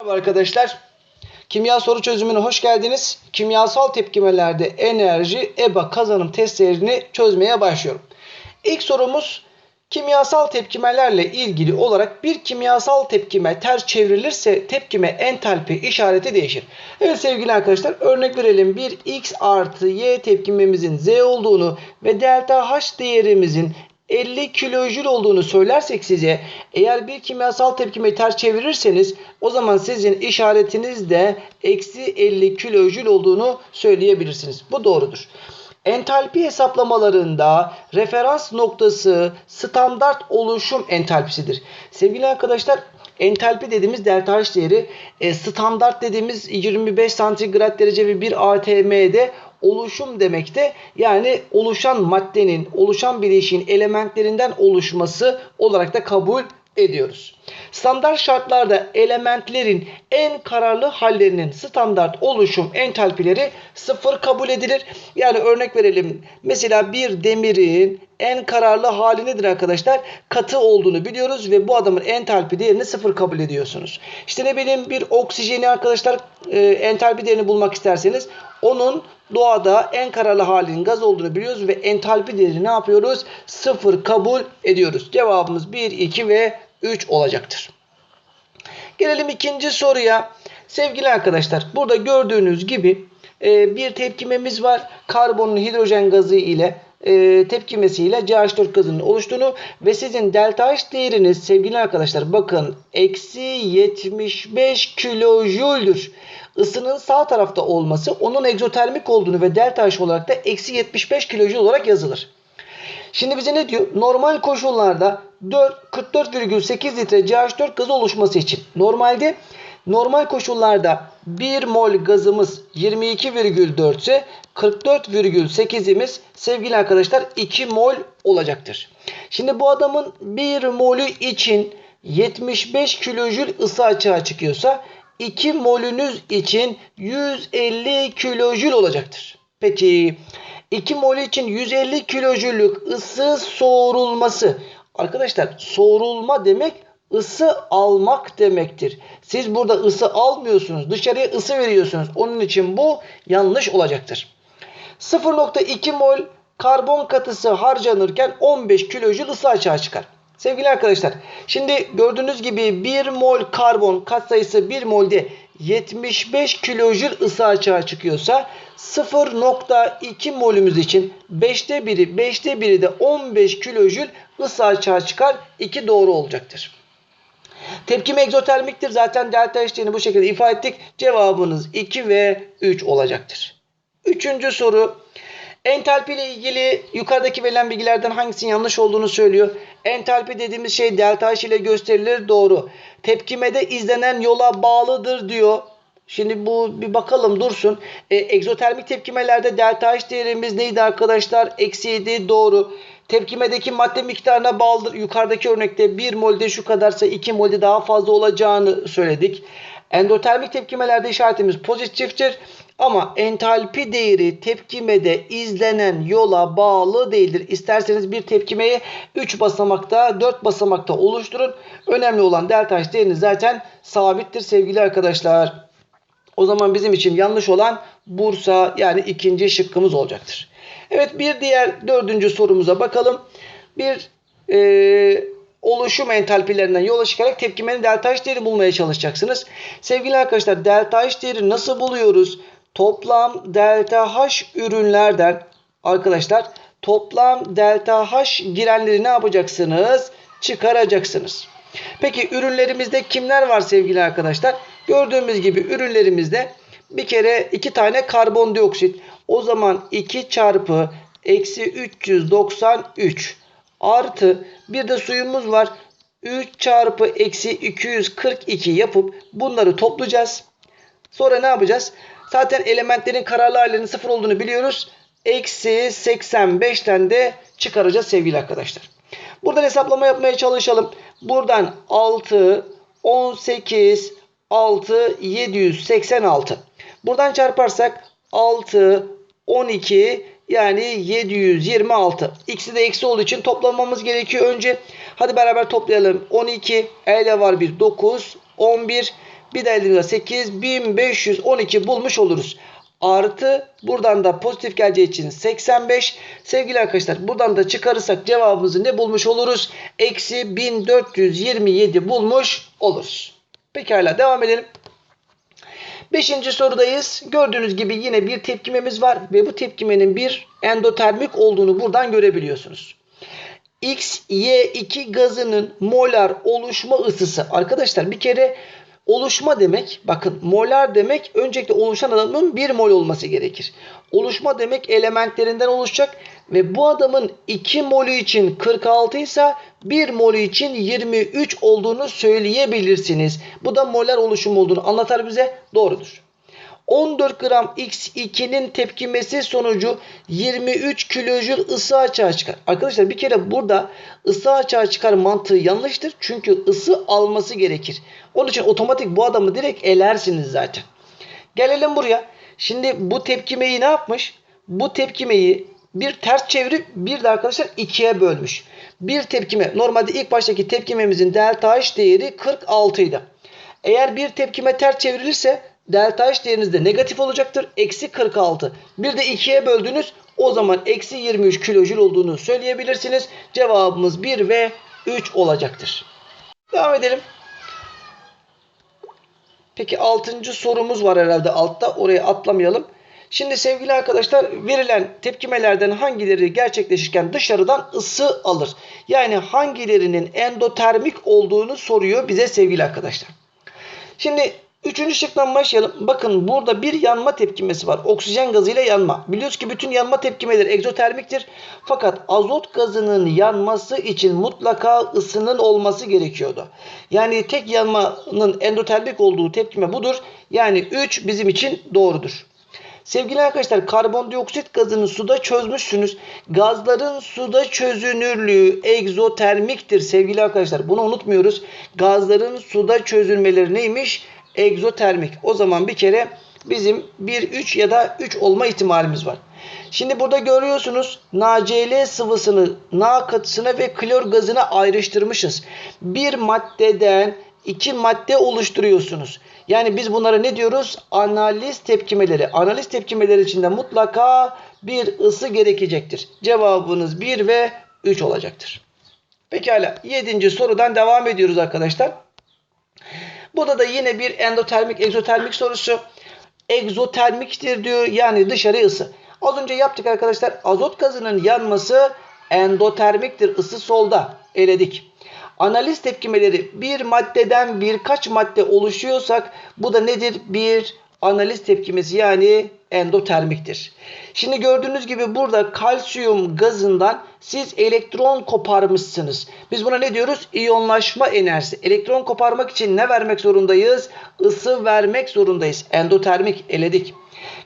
Merhaba arkadaşlar. Kimya soru çözümüne hoş geldiniz. Kimyasal tepkimelerde enerji, EBA kazanım testlerini çözmeye başlıyorum. İlk sorumuz kimyasal tepkimelerle ilgili olarak bir kimyasal tepkime ters çevrilirse tepkime entalpi işareti değişir. Evet sevgili arkadaşlar örnek verelim. Bir X artı Y tepkimemizin Z olduğunu ve delta H değerimizin 50 kilojül olduğunu söylersek size eğer bir kimyasal tepkimeyi ters çevirirseniz o zaman sizin işaretiniz de eksi 50 kilojül olduğunu söyleyebilirsiniz. Bu doğrudur. Entalpi hesaplamalarında referans noktası standart oluşum entalpisidir. Sevgili arkadaşlar entalpi dediğimiz delta H değeri e, standart dediğimiz 25 santigrat derece ve 1 atm'de oluşum demekte. Yani oluşan maddenin, oluşan bileşiğin elementlerinden oluşması olarak da kabul ediyoruz. Standart şartlarda elementlerin en kararlı hallerinin standart oluşum entalpileri sıfır kabul edilir. Yani örnek verelim. Mesela bir demirin en kararlı hali nedir arkadaşlar? Katı olduğunu biliyoruz ve bu adamın entalpi değerini sıfır kabul ediyorsunuz. İşte ne bileyim bir oksijeni arkadaşlar e, entalpi değerini bulmak isterseniz onun doğada en kararlı halinin gaz olduğunu biliyoruz ve entalpi değerini ne yapıyoruz? Sıfır kabul ediyoruz. Cevabımız 1, 2 ve 3 olacaktır. Gelelim ikinci soruya. Sevgili arkadaşlar burada gördüğünüz gibi e, bir tepkimemiz var. Karbonun hidrojen gazı ile e, tepkimesiyle CH4 gazının oluştuğunu ve sizin delta H değeriniz sevgili arkadaşlar bakın eksi 75 kilojüldür. Isının sağ tarafta olması onun egzotermik olduğunu ve delta H olarak da eksi 75 kilojül olarak yazılır. Şimdi bize ne diyor? Normal koşullarda 44,8 litre CH4 gazı oluşması için normalde normal koşullarda 1 mol gazımız 22,4 ise 44,8'imiz sevgili arkadaşlar 2 mol olacaktır. Şimdi bu adamın 1 molü için 75 kilojül ısı açığa çıkıyorsa 2 molünüz için 150 kilojül olacaktır. Peki 2 mol için 150 kilojüllük ısı soğurulması. Arkadaşlar soğurulma demek ısı almak demektir. Siz burada ısı almıyorsunuz. Dışarıya ısı veriyorsunuz. Onun için bu yanlış olacaktır. 0.2 mol karbon katısı harcanırken 15 kilojül ısı açığa çıkar. Sevgili arkadaşlar şimdi gördüğünüz gibi 1 mol karbon katsayısı 1 molde 75 kilojül ısı açığa çıkıyorsa 0.2 molümüz için 5'te 1'i 5'te 1'i de 15 kilojül ısı açığa çıkar. 2 doğru olacaktır. Tepkime egzotermiktir. Zaten delta eşliğini bu şekilde ifade ettik. Cevabınız 2 ve 3 olacaktır. Üçüncü soru. Entalpi ile ilgili yukarıdaki verilen bilgilerden hangisinin yanlış olduğunu söylüyor. Entalpi dediğimiz şey delta H ile gösterilir. Doğru. Tepkimede izlenen yola bağlıdır diyor. Şimdi bu bir bakalım dursun. E, egzotermik tepkimelerde delta H değerimiz neydi arkadaşlar? Eksi 7 doğru. Tepkimedeki madde miktarına bağlıdır. Yukarıdaki örnekte 1 molde şu kadarsa 2 molde daha fazla olacağını söyledik. Endotermik tepkimelerde işaretimiz pozitiftir. Ama entalpi değeri tepkimede izlenen yola bağlı değildir. İsterseniz bir tepkimeyi 3 basamakta 4 basamakta oluşturun. Önemli olan delta H değeriniz zaten sabittir sevgili arkadaşlar. O zaman bizim için yanlış olan Bursa yani ikinci şıkkımız olacaktır. Evet bir diğer dördüncü sorumuza bakalım. Bir e, oluşum entalpilerinden yola çıkarak tepkimenin delta H değeri bulmaya çalışacaksınız. Sevgili arkadaşlar delta H değeri nasıl buluyoruz? Toplam delta H ürünlerden arkadaşlar toplam delta H girenleri ne yapacaksınız? Çıkaracaksınız. Peki ürünlerimizde kimler var sevgili arkadaşlar? Gördüğümüz gibi ürünlerimizde bir kere iki tane karbondioksit. O zaman 2 çarpı eksi 393 artı bir de suyumuz var. 3 çarpı eksi 242 yapıp bunları toplayacağız. Sonra ne yapacağız? Zaten elementlerin kararlı hallerinin sıfır olduğunu biliyoruz. Eksi 85'ten de çıkaracağız sevgili arkadaşlar. Buradan hesaplama yapmaya çalışalım. Buradan 6, 18, 6, 786. Buradan çarparsak 6, 12 yani 726. İkisi de eksi olduğu için toplamamız gerekiyor önce. Hadi beraber toplayalım. 12, E'de var bir 9, 11, Bir de elimizde 8512 bulmuş oluruz. Artı buradan da pozitif geleceği için 85. Sevgili arkadaşlar buradan da çıkarırsak cevabımızı ne bulmuş oluruz? Eksi 1427 bulmuş oluruz. Pekala devam edelim. Beşinci sorudayız. Gördüğünüz gibi yine bir tepkimemiz var ve bu tepkimenin bir endotermik olduğunu buradan görebiliyorsunuz. X, Y2 gazının molar oluşma ısısı. Arkadaşlar bir kere oluşma demek bakın molar demek öncelikle oluşan adamın 1 mol olması gerekir. Oluşma demek elementlerinden oluşacak ve bu adamın 2 molü için 46 ise 1 molü için 23 olduğunu söyleyebilirsiniz. Bu da molar oluşum olduğunu anlatar bize. Doğrudur. 14 gram X2'nin tepkimesi sonucu 23 kilojül ısı açığa çıkar. Arkadaşlar bir kere burada ısı açığa çıkar mantığı yanlıştır. Çünkü ısı alması gerekir. Onun için otomatik bu adamı direkt elersiniz zaten. Gelelim buraya. Şimdi bu tepkimeyi ne yapmış? Bu tepkimeyi bir ters çevirip bir de arkadaşlar ikiye bölmüş. Bir tepkime normalde ilk baştaki tepkimemizin delta H değeri 46 idi. Eğer bir tepkime ters çevrilirse delta H değeriniz de negatif olacaktır. Eksi 46. Bir de 2'ye böldünüz. O zaman eksi 23 kilojül olduğunu söyleyebilirsiniz. Cevabımız 1 ve 3 olacaktır. Devam edelim. Peki 6. sorumuz var herhalde altta. Oraya atlamayalım. Şimdi sevgili arkadaşlar verilen tepkimelerden hangileri gerçekleşirken dışarıdan ısı alır? Yani hangilerinin endotermik olduğunu soruyor bize sevgili arkadaşlar. Şimdi Üçüncü şıktan başlayalım. Bakın burada bir yanma tepkimesi var. Oksijen gazıyla yanma. Biliyoruz ki bütün yanma tepkimeleri egzotermiktir. Fakat azot gazının yanması için mutlaka ısının olması gerekiyordu. Yani tek yanmanın endotermik olduğu tepkime budur. Yani 3 bizim için doğrudur. Sevgili arkadaşlar karbondioksit gazını suda çözmüşsünüz. Gazların suda çözünürlüğü egzotermiktir sevgili arkadaşlar. Bunu unutmuyoruz. Gazların suda çözülmeleri neymiş? egzotermik. O zaman bir kere bizim 1, 3 ya da 3 olma ihtimalimiz var. Şimdi burada görüyorsunuz NaCl sıvısını Na katısına ve klor gazına ayrıştırmışız. Bir maddeden iki madde oluşturuyorsunuz. Yani biz bunlara ne diyoruz? Analiz tepkimeleri. Analiz tepkimeleri içinde mutlaka bir ısı gerekecektir. Cevabınız 1 ve 3 olacaktır. Pekala 7. sorudan devam ediyoruz arkadaşlar. Burada da yine bir endotermik, egzotermik sorusu. Egzotermiktir diyor yani dışarı ısı. Az önce yaptık arkadaşlar. Azot gazının yanması endotermiktir. Isı solda. Eledik. Analiz tepkimeleri bir maddeden birkaç madde oluşuyorsak bu da nedir? Bir analiz tepkimesi yani endotermiktir. Şimdi gördüğünüz gibi burada kalsiyum gazından siz elektron koparmışsınız. Biz buna ne diyoruz? İyonlaşma enerjisi. Elektron koparmak için ne vermek zorundayız? Isı vermek zorundayız. Endotermik eledik.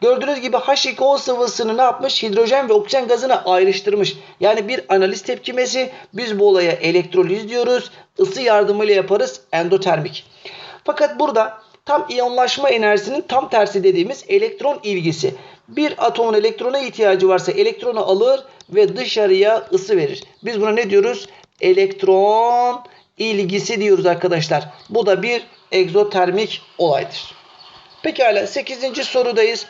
Gördüğünüz gibi H2O sıvısını ne yapmış? Hidrojen ve oksijen gazını ayrıştırmış. Yani bir analiz tepkimesi. Biz bu olaya elektroliz diyoruz. Isı yardımıyla yaparız. Endotermik. Fakat burada tam iyonlaşma enerjisinin tam tersi dediğimiz elektron ilgisi. Bir atomun elektrona ihtiyacı varsa elektronu alır ve dışarıya ısı verir. Biz buna ne diyoruz? Elektron ilgisi diyoruz arkadaşlar. Bu da bir egzotermik olaydır. Pekala 8. sorudayız.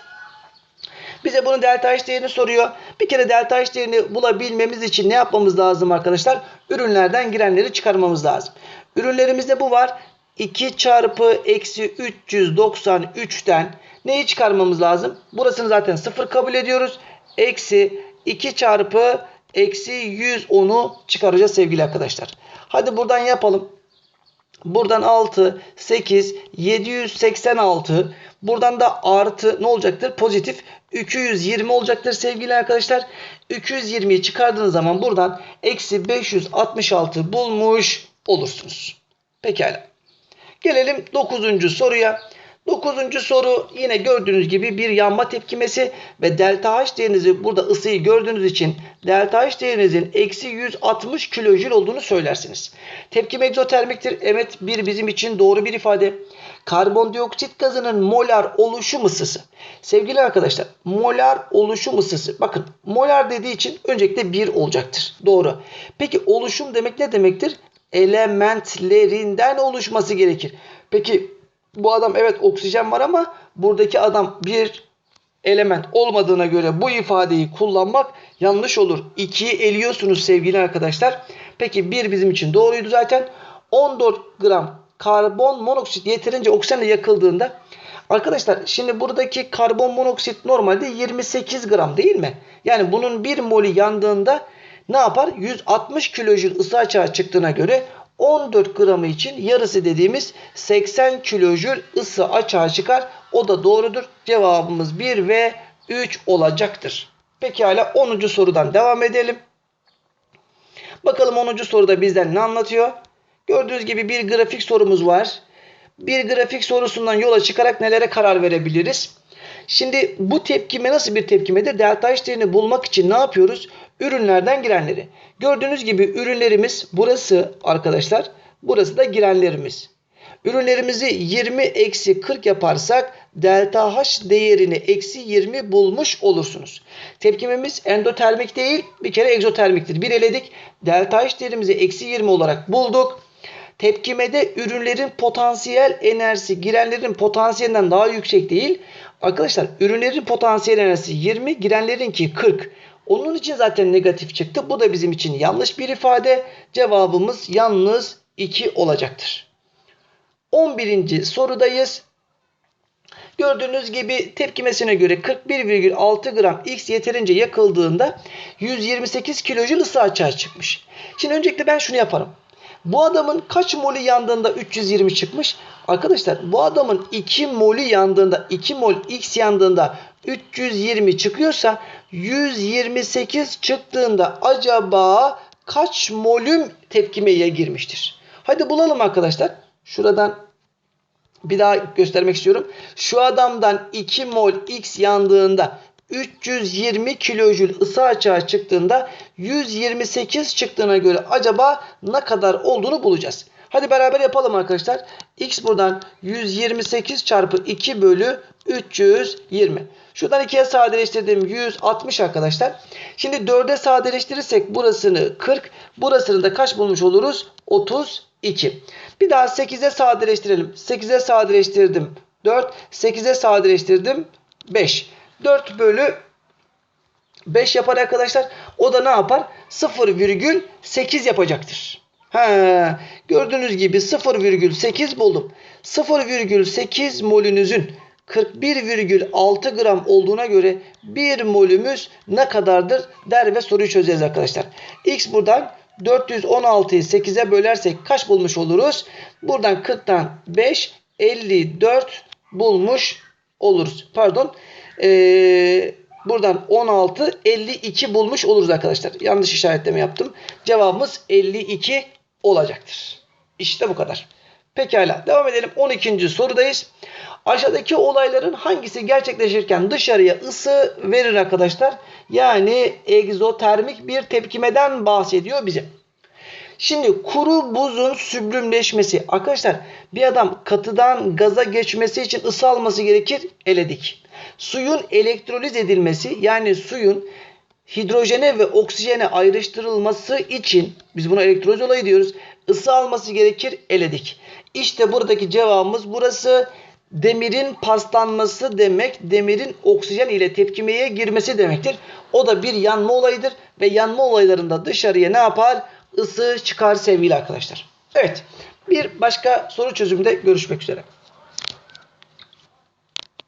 Bize bunun delta H değerini soruyor. Bir kere delta H değerini bulabilmemiz için ne yapmamız lazım arkadaşlar? Ürünlerden girenleri çıkarmamız lazım. Ürünlerimizde bu var. 2 çarpı eksi 393'ten neyi çıkarmamız lazım? Burasını zaten 0 kabul ediyoruz. Eksi 2 çarpı eksi 110'u çıkaracağız sevgili arkadaşlar. Hadi buradan yapalım. Buradan 6, 8, 786. Buradan da artı ne olacaktır? Pozitif 220 olacaktır sevgili arkadaşlar. 220'yi çıkardığınız zaman buradan eksi 566 bulmuş olursunuz. Pekala. Gelelim 9. soruya. 9. soru yine gördüğünüz gibi bir yanma tepkimesi ve delta H değerinizi burada ısıyı gördüğünüz için delta H değerinizin eksi 160 kilojül olduğunu söylersiniz. Tepkime egzotermiktir. Evet bir bizim için doğru bir ifade. Karbondioksit gazının molar oluşum ısısı. Sevgili arkadaşlar molar oluşum ısısı. Bakın molar dediği için öncelikle 1 olacaktır. Doğru. Peki oluşum demek ne demektir? elementlerinden oluşması gerekir. Peki bu adam evet oksijen var ama buradaki adam bir element olmadığına göre bu ifadeyi kullanmak yanlış olur. 2'yi eliyorsunuz sevgili arkadaşlar. Peki 1 bizim için doğruydu zaten. 14 gram karbon monoksit yeterince oksijenle yakıldığında arkadaşlar şimdi buradaki karbon monoksit normalde 28 gram değil mi? Yani bunun 1 molü yandığında ne yapar? 160 kilojül ısı açığa çıktığına göre 14 gramı için yarısı dediğimiz 80 kilojül ısı açığa çıkar. O da doğrudur. Cevabımız 1 ve 3 olacaktır. Pekala 10. sorudan devam edelim. Bakalım 10. soruda bizden ne anlatıyor? Gördüğünüz gibi bir grafik sorumuz var. Bir grafik sorusundan yola çıkarak nelere karar verebiliriz? Şimdi bu tepkime nasıl bir tepkimedir? Delta H değerini bulmak için ne yapıyoruz? Ürünlerden girenleri. Gördüğünüz gibi ürünlerimiz burası arkadaşlar. Burası da girenlerimiz. Ürünlerimizi 20 eksi 40 yaparsak delta H değerini eksi 20 bulmuş olursunuz. Tepkimemiz endotermik değil bir kere egzotermiktir. Bir eledik. Delta H değerimizi eksi 20 olarak bulduk. Tepkimede ürünlerin potansiyel enerjisi girenlerin potansiyelinden daha yüksek değil. Arkadaşlar ürünlerin potansiyel enerjisi 20 girenlerinki 40. Onun için zaten negatif çıktı. Bu da bizim için yanlış bir ifade. Cevabımız yalnız 2 olacaktır. 11. sorudayız. Gördüğünüz gibi tepkimesine göre 41,6 gram X yeterince yakıldığında 128 kilojül ısı açığa çıkmış. Şimdi öncelikle ben şunu yaparım. Bu adamın kaç molü yandığında 320 çıkmış? Arkadaşlar bu adamın 2 molü yandığında 2 mol X yandığında 320 çıkıyorsa 128 çıktığında acaba kaç molüm tepkimeye girmiştir? Hadi bulalım arkadaşlar. Şuradan bir daha göstermek istiyorum. Şu adamdan 2 mol X yandığında 320 kilojül ısı açığa çıktığında 128 çıktığına göre acaba ne kadar olduğunu bulacağız. Hadi beraber yapalım arkadaşlar. X buradan 128 çarpı 2 bölü 320. Şuradan 2'ye sadeleştirdim 160 arkadaşlar. Şimdi 4'e sadeleştirirsek burasını 40. Burasını da kaç bulmuş oluruz? 32. Bir daha 8'e sadeleştirelim. 8'e sadeleştirdim 4. 8'e sadeleştirdim 5. 4 bölü 5 yapar arkadaşlar. O da ne yapar? 0,8 yapacaktır. Ha, gördüğünüz gibi 0,8 buldum. 0,8 molünüzün 41,6 gram olduğuna göre 1 molümüz ne kadardır der ve soruyu çözeriz arkadaşlar. X buradan 416'yı 8'e bölersek kaç bulmuş oluruz? Buradan 40'tan 5 54 bulmuş oluruz. Pardon. Ee, buradan 16 52 bulmuş oluruz arkadaşlar. Yanlış işaretleme yaptım. Cevabımız 52 olacaktır. İşte bu kadar. Pekala devam edelim. 12. sorudayız. Aşağıdaki olayların hangisi gerçekleşirken dışarıya ısı verir arkadaşlar? Yani egzotermik bir tepkimeden bahsediyor bize. Şimdi kuru buzun süblümleşmesi. Arkadaşlar bir adam katıdan gaza geçmesi için ısı alması gerekir. Eledik. Suyun elektroliz edilmesi yani suyun hidrojene ve oksijene ayrıştırılması için biz buna elektroliz olayı diyoruz. Isı alması gerekir. Eledik. İşte buradaki cevabımız burası demirin paslanması demek demirin oksijen ile tepkimeye girmesi demektir. O da bir yanma olayıdır ve yanma olaylarında dışarıya ne yapar? Isı çıkar sevgili arkadaşlar. Evet bir başka soru çözümünde görüşmek üzere.